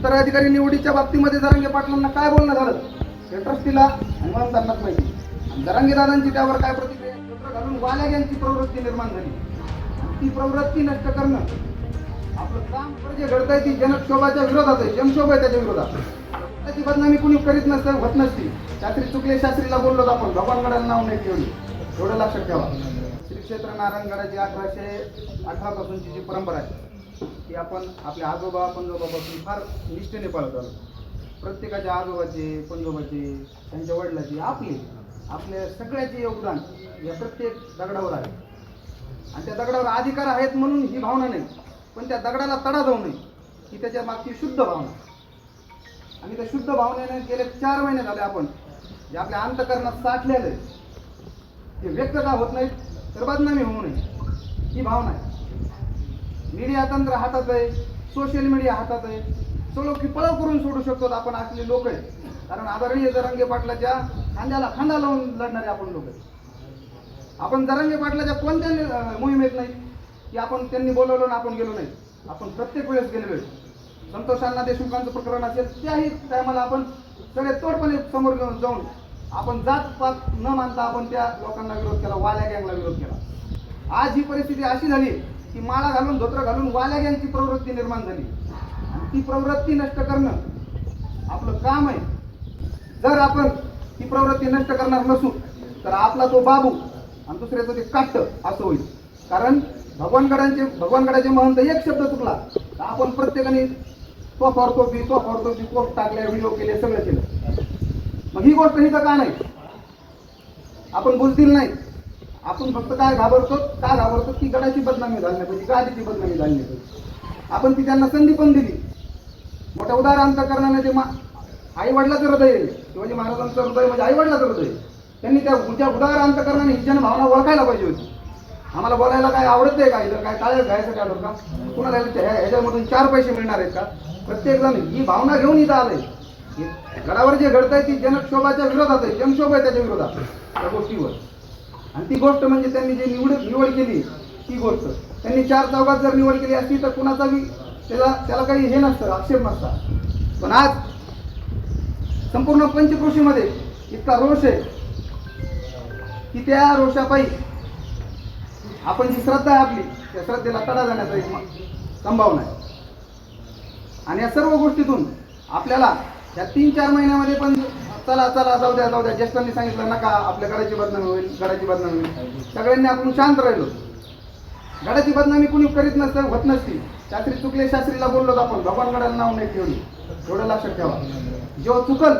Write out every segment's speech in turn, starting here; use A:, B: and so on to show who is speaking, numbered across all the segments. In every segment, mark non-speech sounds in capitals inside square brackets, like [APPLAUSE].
A: उत्तराधिकारी निवडीच्या बाबतीमध्ये जरांगे पाटलांना काय बोलणं झालं? हे ट्रस्टीला आणि मतदारांनाच माहिती. जरांगे दादांची त्यावर काय प्रतिक्रिया आहे? पत्र घालून वाल्या यांची प्रवृत्ती निर्माण झाली. ती प्रवृत्ती नष्ट करणं आपलं काम जे आहे ती जनक्षोभाच्या विरोधात आहे. जनक्षोभ आहे त्याच्या विरोधात. त्याची बदनामी कुणी करीत नसतं होत नसती. शास्त्री चुकले शास्त्रीला बोललो आपण. भगवानगडाला नाव नाही ठेवली. एवढं लक्षात ठेवा. श्री क्षेत्र नारायणगडाची अठराशे अठरा पासूनची जी परंपरा आहे ती आपण आपल्या आजोबा पंजोबापासून फार निष्ठेने पाळत आलो. प्रत्येकाच्या आजोबाचे पंजोबाचे त्यांच्या वडिलाचे आपले आपल्या सगळ्याचे योगदान या प्रत्येक दगडावर आहे. आणि त्या दगडावर अधिकार आहेत म्हणून ही भावना नाही पण त्या दगडाला तडा जाऊ नये ही त्याच्या मागची शुद्ध भावना. आणि त्या शुद्ध भावनेने गेले चार महिने झाले आपण जे आपल्या अंतकरणात साठलेलं आहे ते व्यक्त का होत नाहीत तर बदनामी होऊ नये ही भावना आहे. मीडिया तंत्र हातात आहे सोशल मीडिया हातात आहे. सगळं की पळव करून सोडू शकतो आपण असले लोक आहे कारण आदरणीय जरांगे पाटलाच्या खांद्याला खांदा लावून लढणारे आपण लोक आहे आपण जरांगे पाटलाच्या कोणत्या मोहिमेत नाही की आपण त्यांनी बोलवलं आणि आपण गेलो नाही. आपण प्रत्येक वेळेस गेलेलो आहे संतोषांना देशमुखांचं प्रकरण असेल त्याही टायमाला आपण सगळे तोडपणे समोर घेऊन जाऊन आपण जात पात न मानता आपण त्या लोकांना विरोध केला वाल्या गँगला विरोध केला. आज ही परिस्थिती अशी झाली ती माळा घालून धोत्र घालून वाल्या गँगची प्रवृत्ती निर्माण झाली. आणि ती प्रवृत्ती नष्ट करणं आपलं काम आहे. जर आपण ती प्रवृत्ती नष्ट करणार नसू तर आपला तो बाबू आणि दुसऱ्याचं ते काट्ट असं होईल. कारण भगवानगडांचे भगवानगडाचे महंत एक शब्द चुकला तर आपण प्रत्येकाने तो फॉरतो की तो फॉरतो की पोस्ट टाकले व्हिडिओ केले सगळं केलं. मग ही गोष्ट ही तर का नाही? आपण बुजतील नाही. आपण फक्त काय घाबरतो का घाबरतो की गडाची बदनामी झाली पाहिजे गादीची बदनामी झाली पाहिजे आपण ती त्यांना संधी पण दिली. मोठ्या उदार अंतकरणाने ते मा आई वडिलाचं हृदय शिवाजी महाराजांचं हृदय म्हणजे आई वडिलाचं हृदय त्यांनी त्या त्या उदार अंतकरणाने ही जनभावना ओळखायला पाहिजे होती. आम्हाला बोलायला काय आवडत नाही का इतर काय काय घ्यायचं काय का कुणाला ह्या- ह्याच्यामधून चार पैसे मिळणार आहेत का? प्रत्येक जण ही भावना घेऊन इथं आलंय. गडावर जे घडतंय ती जनक्षोभाच्या विरोधात आहे जनक्षोभ आहे त्याच्या विरोधात त्या गोष्टीवर. आणि ती गोष्ट म्हणजे त्यांनी जे निवड निवड केली ती गोष्ट. त्यांनी चार चौकात जर निवड केली असती तर कुणाचा बी त्याला त्याला काही हे नसतं आक्षेप नसता पण आज संपूर्ण पंचकृषीमध्ये इतका रोष आहे की त्या रोषापायी आपण जी श्रद्धा आहे आपली त्या श्रद्धेला तडा जाण्याचा एक संभावना आहे. आणि या सर्व गोष्टीतून आपल्याला या तीन चार महिन्यामध्ये पण चला चला जाऊ द्या जाऊ द्या. ज्येष्ठांनी सांगितलं नका आपल्या गडाची बदनामी होईल गडाची बदनामी होईल. सगळ्यांनी आपण शांत राहिलो. गडाची बदनामी कुणी करीत नसतं होत नसती. शास्त्री चुकले शास्त्रीला बोललो आपण. भगवानगडाला नाव नाही ठेवली. एवढं लक्षात ठेवा. जेव्हा चुकल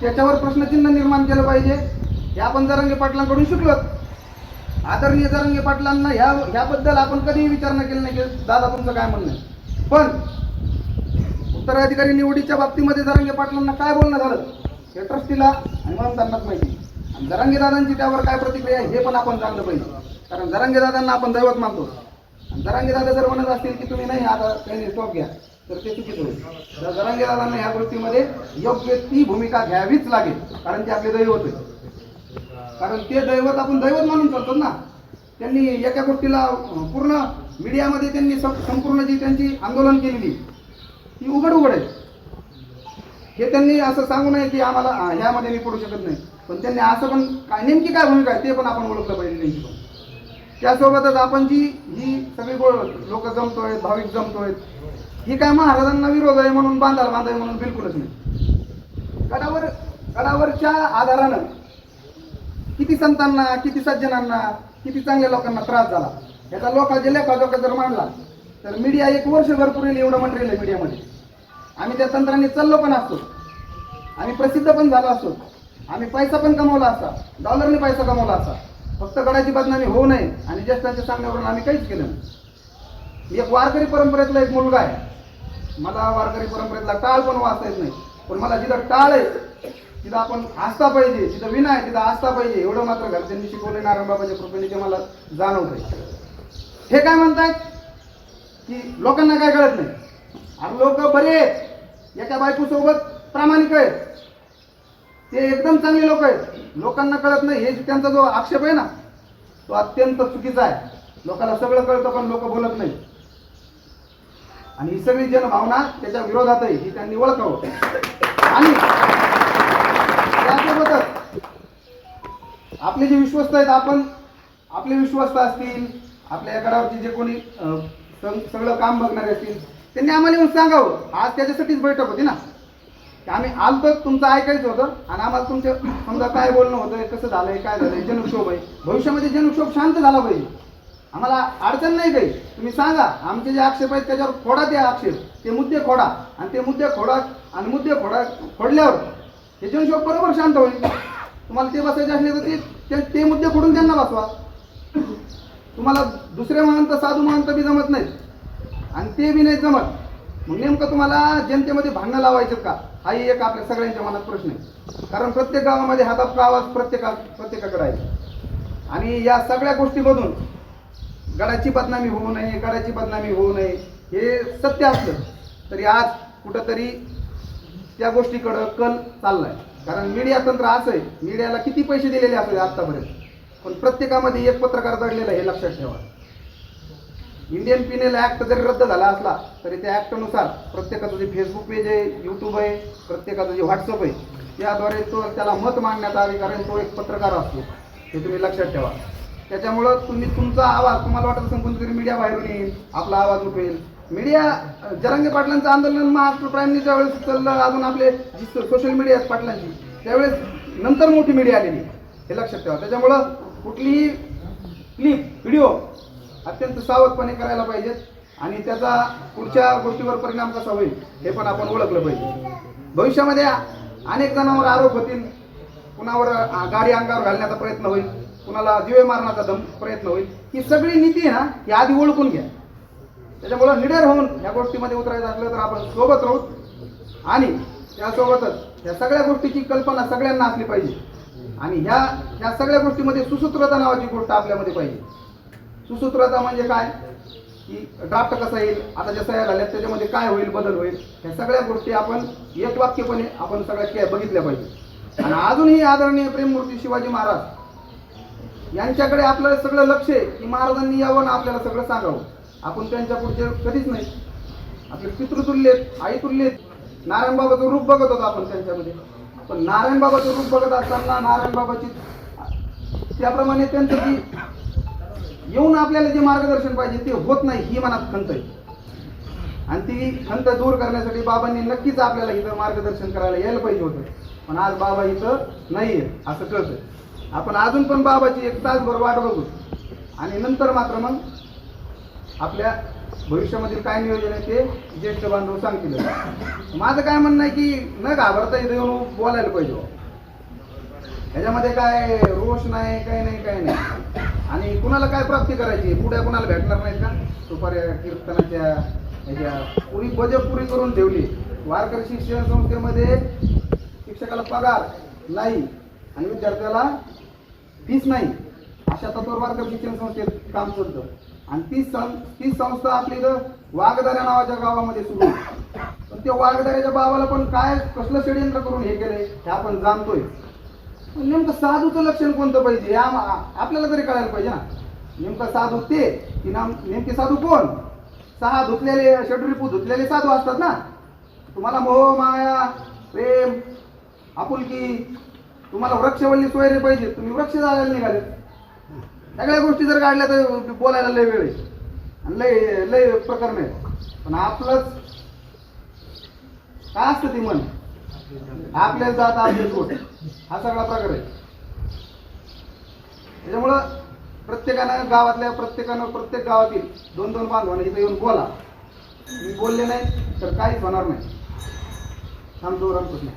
A: त्याच्यावर प्रश्नचिन्ह निर्माण केलं पाहिजे. हे आपण जरंगे पाटलांकडून शिकलो आदरणीय जरंगे पाटलांना ह्या ह्याबद्दल आपण कधीही विचार न केला नाही. की दादा तुमचं काय म्हणणं पण उत्तराधिकारी निवडीच्या बाबतीमध्ये जरांगे पाटलांना काय बोलणं झालं? हे ट्रस्टीला आणि मतदारांनाच माहिती. आणि जरांगे दादांची त्यावर काय प्रतिक्रिया आहे हे पण आपण जाणलं पाहिजे. कारण जरांगे दादांना आपण दैवत मानतो. आणि जरांगे दादा जर म्हणत असतील की तुम्ही नाही आता त्यांनी स्टॉप घ्या तर ते चुकीचं होईल. तर जरांगे दादांना ह्या गोष्टीमध्ये योग्य ती भूमिका घ्यावीच लागेल कारण ते आपले दैवत आहे कारण ते दैवत आपण दैवत मानून चालतो ना. त्यांनी एका गोष्टीला पूर्ण मीडियामध्ये त्यांनी संपूर्ण जी त्यांची आंदोलन केलेली ती उघड उघड आहे. हे त्यांनी असं सांगू नये की आम्हाला ह्यामध्ये मी पडू शकत नाही. पण त्यांनी असं पण काय नेमकी काय भूमिका आहे ते पण आपण ओळखलं पाहिजे त्यांची पण. त्यासोबतच आपण जी ही सगळी लोक जमतोय भाविक जमतोय ही काय महाराजांना विरोध आहे म्हणून बांधाल बांधाय म्हणून बिलकुलच नाही. गडावर गडावरच्या आधारानं किती संतांना किती सज्जनांना किती चांगल्या लोकांना त्रास झाला. याचा लोकांच्या लेखाजोखा जर मांडला तर मीडिया एक वर्षभर पुरेल एवढं मटेरियल आहे मीडियामध्ये आम्ही त्या तंत्राने चाललो पण असतो. आम्ही प्रसिद्ध पण झालो असतो. आम्ही पैसा पण कमवला असा. डॉलरने पैसा कमवला असा. फक्त गडाची बदनामी होऊ नये आणि ज्येष्ठांच्या सांगण्यावरून आम्ही काहीच केलं नाही. एक वारकरी परंपरेतला एक मुलगा आहे. मला वारकरी परंपरेतला टाळ पण वाचता येत नाही. पण मला जिथं टाळ आहे तिथं आपण आस्था पाहिजे तिथं विना आहे तिथं आस्था पाहिजे. एवढं मात्र घरच्यांनी शिकवले नारायणबाबाच्या कृपेने ते मला जाणवते हे काय म्हणतात की लोकांना काय कळत नाही. अरे लोक बरे आहेत. एका बायकोसोबत प्रामाणिक आहेत. ते एकदम चांगले लोक आहेत. लोकांना कळत नाही हे त्यांचा जो आक्षेप आहे ना तो अत्यंत चुकीचा आहे. लोकांना सगळं कळतं पण लोक बोलत नाही आणि ही सगळी जनभावना त्याच्या विरोधात आहे ही त्यांनी ओळखावं. आणि त्यासोबतच आपले जे विश्वस्त आहेत आपण आपले विश्वस्त असतील आपल्या या गडावरचे जे कोणी सगळं काम बघणारे असतील. त्यांनी आम्हाला येऊन सांगावं. आज त्याच्यासाठीच बैठक होती ना. की आम्ही तर तुमचं ऐकायचं होतं आणि आम्हाला तुमचं [CLEARS THROAT] समजा काय बोलणं होतं कसं झालंय काय झालंय जनुक्षोभ आहे. भविष्यामध्ये जनुक्षोभ शांत झाला पाहिजे. आम्हाला अडचण नाही काही. तुम्ही सांगा आमचे जे आक्षेप आहेत त्याच्यावर खोडा ते आक्षेप. ते मुद्दे खोडा. आणि ते मुद्दे खोडा आणि मुद्दे खोडा खोडल्यावर हे जनुक्षोभ बरोबर शांत होईल. तुम्हाला ते बसायचे असले तर ते- ते ते मुद्दे खोडून त्यांना बसवा. तुम्हाला दुसरे महंत साधू महंत बी जमत नाही आणि ते बी नाही जमत. मग नेमकं तुम्हाला जनतेमध्ये भांडणं लावायचं का? हाही एक आपल्या सगळ्यांच्या मनात प्रश्न आहे. कारण प्रत्येक गावामध्ये हातात आवाज प्रत्येका प्रत्येकाकडे आहे. आणि या सगळ्या गोष्टीमधून गडाची बदनामी होऊ नये गडाची बदनामी होऊ नये हे सत्य असलं तरी आज कुठंतरी त्या गोष्टीकडं कल चाललाय. कारण मीडिया तंत्र असं आहे. मीडियाला किती पैसे दिलेले असले आतापर्यंत पण प्रत्येकामध्ये एक पत्रकार दडलेला आहे हे लक्षात ठेवा. इंडियन पिनेल ऍक्ट जरी रद्द झाला असला तरी त्या ऍक्टनुसार प्रत्येकाचं जे फेसबुक पेज आहे युट्यूब आहे प्रत्येकाचं जे व्हॉट्सअप आहे त्याद्वारे तो त्याला मत मांडण्यात आले कारण तो एक पत्रकार असतो. हे तुम्ही लक्षात ठेवा. त्याच्यामुळं तुम्ही तुमचा आवाज तुम्हाला वाटत असेल कोणतरी मीडिया बाहेरून येईल आपला आवाज उठवेल. मीडिया जरांगे पाटलांचं आंदोलन महाराष्ट्र प्राईमनी ज्यावेळेस चाललं अजून आपले जी सोशल मीडिया आहेत पाटलांची त्यावेळेस नंतर मोठी मीडिया आलेली. हे लक्षात ठेवा. त्याच्यामुळं कुठलीही क्लिप व्हिडिओ अत्यंत सावधपणे करायला पाहिजेत आणि त्याचा पुढच्या गोष्टीवर परिणाम कसा होईल हे पण आपण ओळखलं पाहिजे. भविष्यामध्ये अनेक जणांवर आरोप होतील कुणावर गाडी अंगावर घालण्याचा प्रयत्न होईल कुणाला दिवे मारण्याचा दम प्रयत्न होईल ही सगळी नीती आहे ना ही आधी ओळखून घ्या. त्याच्यामुळं निडर होऊन या गोष्टीमध्ये उतरायचं असलं तर आपण सोबत राहू. आणि त्यासोबतच या सगळ्या गोष्टीची कल्पना सगळ्यांना असली पाहिजे. आणि ह्या ह्या सगळ्या गोष्टीमध्ये सुसूत्रता नावाची गोष्ट आपल्यामध्ये पाहिजे. सुसूत्रता म्हणजे काय? की ड्राफ्ट कसा येईल आता ज्या सह्या झाल्यात त्याच्यामध्ये काय होईल बदल होईल ह्या सगळ्या गोष्टी आपण एक वाक्यपणे आपण सगळ्या के- बघितल्या पाहिजे. आणि अजूनही आदरणीय प्रेममूर्ती शिवाजी महाराज यांच्याकडे आपलं सगळं लक्ष आहे की महाराजांनी यावं आणि आपल्याला सगळं सांगावं. आपण त्यांच्या पुढचे कधीच नाही. आपले पितृतुल्य आहेत, आईतुल्य आहेत. नारायण बाबाचं रूप बघत होतो आपण त्यांच्यामध्ये. पण नारायण बाबाचं रूप बघत असताना नारायण बाबाची त्याप्रमाणे त्यांचं जी येऊन आपल्याला जे मार्गदर्शन पाहिजे ते होत नाही ही मनात खंत आहे. आणि ती खंत दूर करण्यासाठी बाबांनी नक्कीच आपल्याला इथं मार्गदर्शन करायला यायला पाहिजे होतं. पण आज बाबा इथं नाहीये असं कळतं आपण अजून पण बाबाची एक तासभर वाट बघू. आणि नंतर मात्र मग आपल्या भविष्यामधील काय नियोजन आहे ते ज्येष्ठ बांधव सांगतील. माझं काय म्हणणं आहे की न घाबरता इथे येऊन बोलायला पाहिजे हो. ह्याच्यामध्ये काय रोष नाही काय नाही काय नाही. आणि कुणाला काय प्राप्ती करायची? पुढे कुणाला भेटणार नाहीत का? सुपाऱ्या कीर्तनाच्या ह्याच्या पुरी बजेट पुरी करून ठेवली. वारकरी शिक्षण संस्थेमध्ये शिक्षकाला पगार नाही आणि विद्यार्थ्याला फीस नाही. अशा तत्वर वारकरी शिक्षण संस्थेत काम चालतं आणि ती सं ती संस्था आपली इथं वाघदाऱ्या नावाच्या गावामध्ये सुरू पण त्या वाघदाऱ्याच्या बाबाला पण काय कसलं षडयंत्र करून हे केलंय हे आपण जाणतोय. पण नेमकं साधूचं लक्षण कोणतं पाहिजे? या आपल्याला तरी कळायला पाहिजे ना. नेमकं साधू ते की नाम नेमके साधू कोण? सहा धुतलेले षडरिपू धुतलेले साधू असतात ना. तुम्हाला मोह माया प्रेम आपुलकी तुम्हाला वृक्षवल्ली सोयरे पाहिजे तुम्ही वृक्ष झालेले निघाले सगळ्या गोष्टी जर काढल्या तर बोलायला लय वेळ आहे आणि लय लय प्रकरण आहे पण आपलंच काय असतं ती मन? आपल्याच जात आपले कोट हा सगळा प्रकार आहे. त्याच्यामुळं प्रत्येकानं गावातल्या प्रत्येकानं प्रत्येक गावातील दोन दोन बांधवांना इथं येऊन बोला. मी बोलले नाही तर काहीच होणार नाही. थांबतो रामकृष्ण.